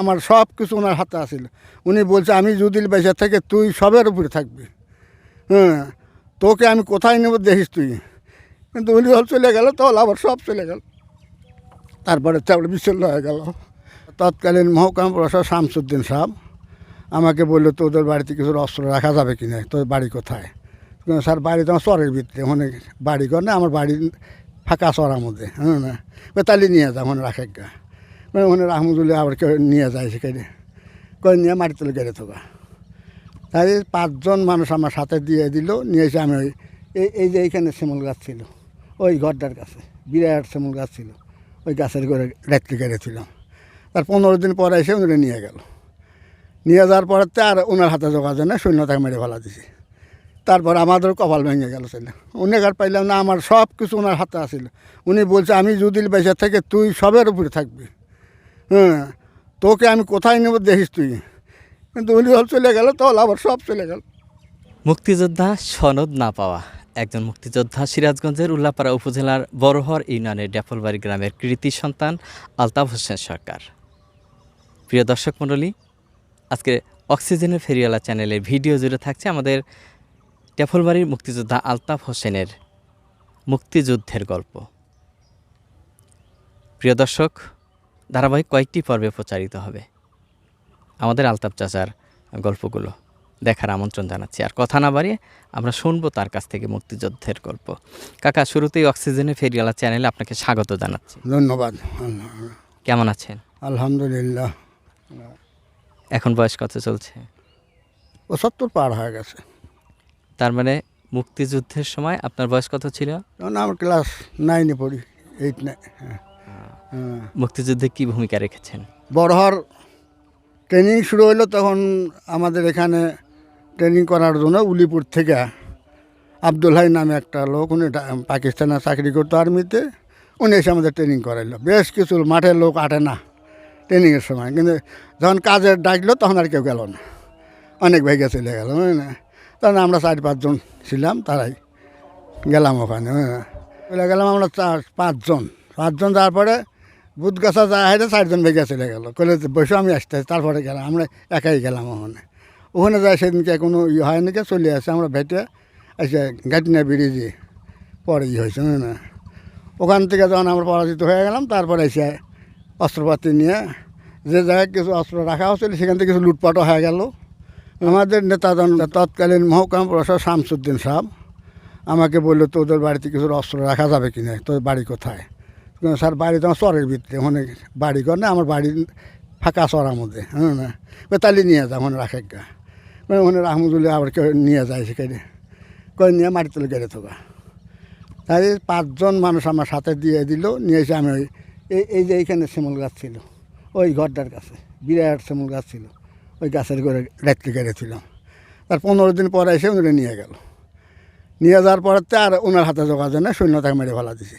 আমার সব কিছু ওনার হাতে আসিল উনি বলছে, আমি যদি বেঁচে থেকে তুই সবের উপরে থাকবি। হ্যাঁ তোকে আমি কোথায় নেব দেখিস তুই? কিন্তু উনি হল চলে গেল তখন আবার সব চলে গেল। তারপরে চাপড়ে বিচ্ছিন্ন হয়ে গেল। তৎকালীন মহকাম প্রশাসক শামসুদ্দিন সাহেব আমাকে বলল, তোদের বাড়িতে কিছু অস্ত্র রাখা যাবে কি না? তোর বাড়ি কোথায়? স্যার, বাড়ি তো আমার চরের ভিতরে মানে বাড়ি কর না, আমার বাড়ি ফাঁকা চড়ার মধ্যে। হ্যাঁ না তাহলে নিয়ে যা মানে রাখে গা। ওখানে রাহমদুল্লাহ আবার কেউ নিয়ে যায় সেখানে করে নিয়ে, মাটি তুলে গেড়ে থাকা তাই পাঁচজন মানুষ আমার সাথে দিয়ে দিল, নিয়ে এসে আমি ওই এই এই যে এইখানে শিমুল গাছ ছিল, ওই ঘরটার কাছে, বিরাট শিমুল গাছ ছিল, ওই গাছের করে রাত্রি কেড়েছিলাম তার পনেরো দিন পরে এসে উনি নিয়ে গেল। নিয়ে যাওয়ার পরে আর ওনার হাতে যোগাযোগ নেই শূন্যতাকে মেরে ফেলা দিছি। তারপর আমাদের কপাল ভেঙে গেল সেটা। উনি আর পাইলাম না, আমার সব কিছু ওনার হাতে আসিল উনি বলছে, আমি যদি বেঁচে থেকে তুই সবের উপরে থাকবি। হ্যাঁ তোকে আমি কোথায় নেব দেখিস তুই। কিন্তু হল চলে গেল তল আবার সব চলে গেল। মুক্তিযোদ্ধা সনদ না পাওয়া। একজন মুক্তিযোদ্ধা সিরাজগঞ্জের উল্লাপাড়া উপজেলার বড়হর ইউনিয়নের ড্যাফলবাড়ি গ্রামের কৃতি সন্তান আলতাফ হোসেন সরকার। প্রিয় দর্শক মণ্ডলী, আজকে অক্সিজেনের ফেরিওয়ালা চ্যানেলের ভিডিও জুড়ে থাকছে আমাদের ড্যাফলবাড়ির মুক্তিযোদ্ধা আলতাফ হোসেনের মুক্তিযুদ্ধের গল্প। প্রিয় দর্শক ধারাবাহিক কয়েকটি পর্বে প্রচারিত হবে। আমাদের আলতাফ চাচার গল্পগুলো দেখার আমন্ত্রণ জানাচ্ছি। আর কথা না বাড়িয়ে আমরা শুনব তার কাছ থেকে মুক্তিযুদ্ধের গল্প। কাকা শুরুতেই অক্সিজেনে ফেরিওয়ালা চ্যানেলে আপনাকে স্বাগত জানাচ্ছি। ধন্যবাদ। কেমন আছেন? আলহামদুলিল্লাহ। এখন বয়স কত চলছে? পঁচাত্তর পার হয়ে গেছে। তার মানে মুক্তিযুদ্ধের সময় আপনার বয়স কত ছিল? তখন আমার ক্লাস নাইনে পড়ি এইট নাই হ্যাঁ হ্যাঁ। মুক্তিযুদ্ধে কি ভূমিকা রেখেছেন? বড়হর ট্রেনিং শুরু হলো তখন আমাদের এখানে ট্রেনিং করার জন্য উলিপুর থেকে আব্দুল হাই নামে একটা লোক, উনি পাকিস্তানে চাকরি করতো আর্মিতে, উনি এসে আমাদের ট্রেনিং করাইলো। বেশ কিছু মাঠের লোক আটে না ট্রেনিংয়ের সময়, কিন্তু যখন কাজের ডাকলো তখন আর কেউ গেল না। অনেক ভেগে চলে গেল না তখন আমরা চার পাঁচজন ছিলাম, তারাই গেলাম ওখানে হ্যাঁ। চলে গেলাম আমরা চার পাঁচজন। পাঁচজন যাওয়ার পরে বুধগাছা যায় হাইতে চারজন ভেগে চলে গেল। কলেজ বসে আমি আসতে তারপরে গেলাম, আমরা একাই গেলাম ওখানে। ওখানে যাই সেদিনকে কোনো ই হয় নাকি, চলে আসে আমরা ভেটে এসে গাটিনা ব্রিজে পরে ই হয়েছে না ওখান থেকে যখন আমরা পরাজিত হয়ে গেলাম, তারপরে এসে অস্ত্রপাতি নিয়ে যে জায়গায় কিছু অস্ত্র রাখা হচ্ছিল, সেখান থেকে কিছু লুটপাটও হয়ে গেল। আমাদের নেতাজন তৎকালীন মহকাম প্রশাসক শামসুদ্দিন সাহেব আমাকে বলল, তোদের বাড়িতে কিছু অস্ত্র রাখা যাবে কি না তোর বাড়ি কোথায়? স্যার বাড়ি তো আমার চরের ভিতরে, ওখানে বাড়ি কর না, আমার বাড়ি ফাঁকা চড়ার মধ্যে হ্যাঁ না? তাহলে নিয়ে যা ওখানে রাখে গা মানে ওখানে রাহমদুল্লাহ আবার কেউ নিয়ে যায় সেখানে। করে নিয়ে মাটি তুলে গেড়ে থাকা তাই পাঁচজন মানুষ আমার সাথে দিয়ে দিল, নিয়ে এসে আমি ওই এই এই যে এইখানে শিমুল গাছ ছিল, ওই ঘরটার কাছে, বিরাট শিমুল গাছ ছিল, ওই গাছের করে রাত্রি কেড়েছিলাম তার পনেরো দিন পরে এসে উনি নিয়ে গেল। নিয়ে যাওয়ার পরে আর ওনার হাতে যোগাযোগ নেই শূন্যতাকে মেরে ফেলা দিছি।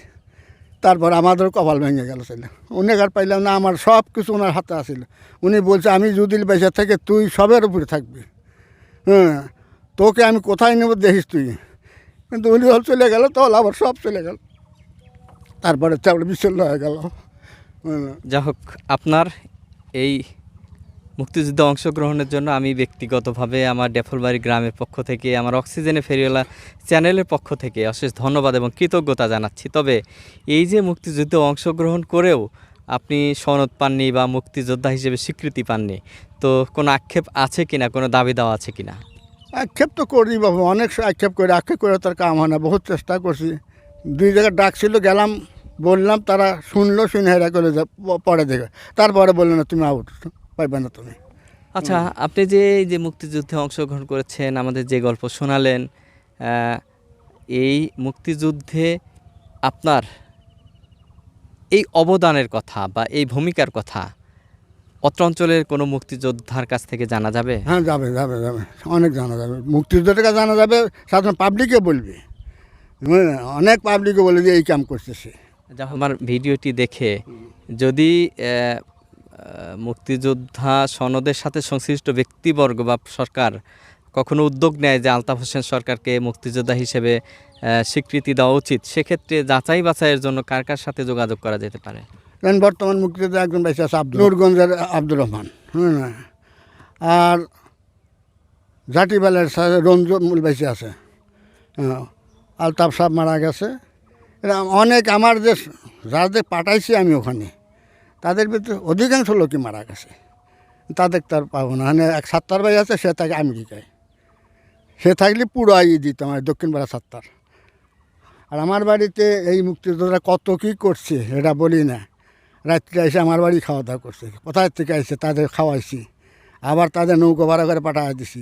তারপর আমাদের কপাল ভেঙে গেল ছিল উনি আর পাইলাম না, আমার সব কিছু ওনার হাতে আসিল উনি বলছে, আমি যদি বেঁচে থেকে তুই সবের উপরে থাকবি। হ্যাঁ তোকে আমি কোথায় নেব দেখিস তুই? কিন্তু উনি হল চলে গেল, তখন আবার সব চলে গেল। তারপরে চাপড়ে বিচ্ছিন্ন হয়ে গেল। যাই যা হোক, আপনার এই মুক্তিযুদ্ধে অংশগ্রহণের জন্য আমি ব্যক্তিগতভাবে আমার ডেফলবাড়ি গ্রামের পক্ষ থেকে, আমার অক্সিজেনে ফেরিওয়ালা চ্যানেলের পক্ষ থেকে অশেষ ধন্যবাদ এবং কৃতজ্ঞতা জানাচ্ছি। তবে এই যে মুক্তিযুদ্ধে অংশগ্রহণ করেও আপনি সনদ পাননি বা মুক্তিযোদ্ধা হিসেবে স্বীকৃতি পাননি, তো কোনো আক্ষেপ আছে কিনা, কোনো দাবি দেওয়া আছে কিনা? আক্ষেপ তো করি বাবু অনেক আক্ষেপ করে আক্ষেপ করে তার কাম হয় না, বহুত চেষ্টা করছি। দুই জায়গায় ডাকছিল, গেলাম, বললাম, তারা শুনলো, শুনে হেরা করে পরে দেখে। তারপরে বলল, না, তুমি আউট পাইবে না তুমি। আচ্ছা আপনি যে এই যে মুক্তিযুদ্ধে অংশগ্রহণ করেছেন আমাদের যে গল্প শোনালেন এই মুক্তিযুদ্ধে আপনার এই অবদানের কথা বা এই ভূমিকার কথা অত্র অঞ্চলের কোনো মুক্তিযোদ্ধার কাছ থেকে জানা যাবে? হ্যাঁ যাবে যাবে যাবে। অনেক জানা যাবে। মুক্তিযুদ্ধের কাছে জানা যাবে সাধারণ পাবলিকে বলবে। বুঝলে? অনেক পাবলিকে বলে যে এই কাম করছে সে। আমার ভিডিওটি দেখে যদি মুক্তিযোদ্ধা সনদের সাথে সংশ্লিষ্ট ব্যক্তিবর্গ বা সরকার কখনো উদ্যোগ নেয় যে আলতাফ হোসেন সরকারকে মুক্তিযোদ্ধা হিসেবে স্বীকৃতি দেওয়া উচিত। সেক্ষেত্রে যাচাই বাছাইয়ের জন্য কার কার সাথে যোগাযোগ করা যেতে পারে? বর্তমান মুক্তিযোদ্ধা একজন বেঁচে আছে আব্দুল নুরগঞ্জের আব্দুর রহমান। হ্যাঁ আর জাটিবেলের সাথে রঞ্জুল বেঁচে আছে। হ্যাঁ, আলতাফ সাহেব মারা গেছে। এরা অনেক আমার যে যাদের পাঠাইছি আমি ওখানে। তাদের ভিতরে অধিকাংশ লোকই মারা গেছে। তাদের তার পাবো না। মানে এক সাত্তার ভাই আছে, সে থাকে আমেরিকায়। সে থাকলে পুরো আই দিত আমার দক্ষিণ পাড়া সাত্তার। আর আমার বাড়িতে এই মুক্তিযোদ্ধারা কত কী করছে, এটা বলি না। রাত্রে এসে আমার বাড়ি খাওয়া দাওয়া করছে। কোথায় থেকে এসে তাদের খাওয়াইছি। আবার তাদের নৌকো ভাড়া করে পাঠাই দিছি।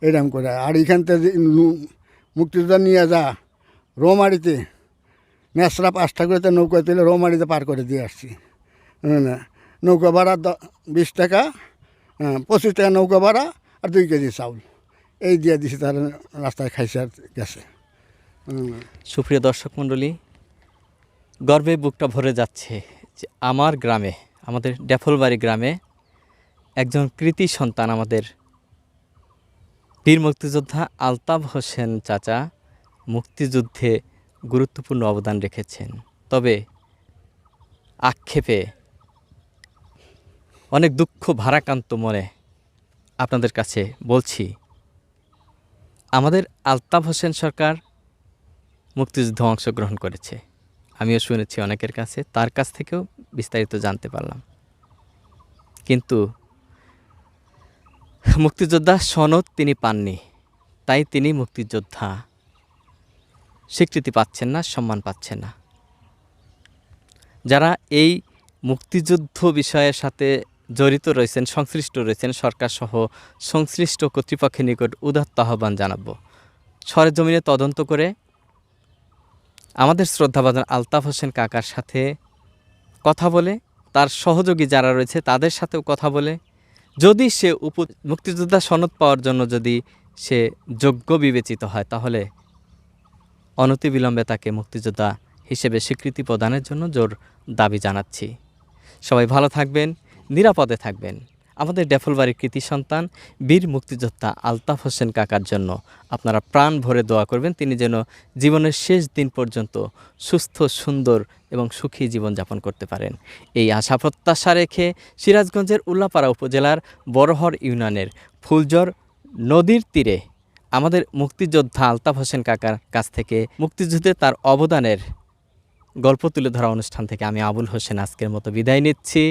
এরকম করে। আর এখান থেকে মুক্তিযোদ্ধা নিয়ে যা, রোমারিতে মেসরা পাঁচটা করে নৌকা তুলে রোমারিতে পার করে দিয়ে আসছি। নৌকা ভাড়া বিশ টাকা পঁচিশ টাকা নৌকা ভাড়া আর দুই কেজি চাউল। এই দিয়ে দিছি তারা রাস্তায় খাইছে আর গেছে। সুপ্রিয় দর্শক মণ্ডলী, গর্বে বুকটা ভরে যাচ্ছে যে আমার গ্রামে, আমাদের ডেফলবাড়ি গ্রামে একজন কৃতি সন্তান আমাদের বীর মুক্তিযোদ্ধা আলতাফ হোসেন চাচা মুক্তিযুদ্ধে গুরুত্বপূর্ণ অবদান রেখেছেন। তবে আক্ষেপে অনেক দুঃখ ভারাক্রান্ত মনে আপনাদের কাছে বলছি। আমাদের আলতাফ হোসেন সরকার মুক্তিযুদ্ধ অংশগ্রহণ করেছে। আমিও শুনেছি অনেকের কাছে, তার কাছ থেকেও বিস্তারিত জানতে পারলাম। কিন্তু মুক্তিযোদ্ধা সনদ তিনি পাননি, তাই তিনি মুক্তিযোদ্ধা। স্বীকৃতি পাচ্ছেন না, সম্মান পাচ্ছেন না। যারা এই মুক্তিযুদ্ধ বিষয়ের সাথে জড়িত রয়েছেন, সংশ্লিষ্ট রয়েছেন সরকার সহ সংশ্লিষ্ট কর্তৃপক্ষের নিকট উদাত্ত আহ্বান জানাব। সরেজমিনে তদন্ত করে আমাদের শ্রদ্ধাভাজন আলতাফ হোসেন কাকার সাথে কথা বলে, তার সহযোগী যারা রয়েছে তাদের সাথেও কথা বলে, যদি সে উপ, মুক্তিযোদ্ধা সনদ পাওয়ার জন্য যদি সে যোগ্য বিবেচিত হয়, তাহলে অনতিবিলম্বে তাকে মুক্তিযোদ্ধা হিসেবে স্বীকৃতি প্রদানের জন্য জোর দাবি জানাচ্ছি। সবাই ভালো থাকবেন। নিরাপদে থাকবেন। আমাদের ডেফলবাড়ির কৃতি সন্তান, বীর মুক্তিযোদ্ধা আলতাফ হোসেন কাকার জন্য আপনারা প্রাণ ভরে দোয়া করবেন। তিনি যেন জীবনের শেষ দিন পর্যন্ত সুস্থ, সুন্দর এবং সুখী জীবনযাপন করতে পারেন। এই আশা প্রত্যাশা রেখে সিরাজগঞ্জের উল্লাপাড়া উপজেলার বড়হর ইউনিয়নের ফুলজর নদীর তীরে আমাদের মুক্তিযোদ্ধা আলতাফ হোসেন কাকার কাছ থেকে মুক্তিযুদ্ধে তার অবদানের গল্প তুলে ধরা অনুষ্ঠান থেকে আমি আবুল হোসেন আজকের মতো বিদায় নিচ্ছি।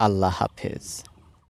আল্লাহ হাফেজ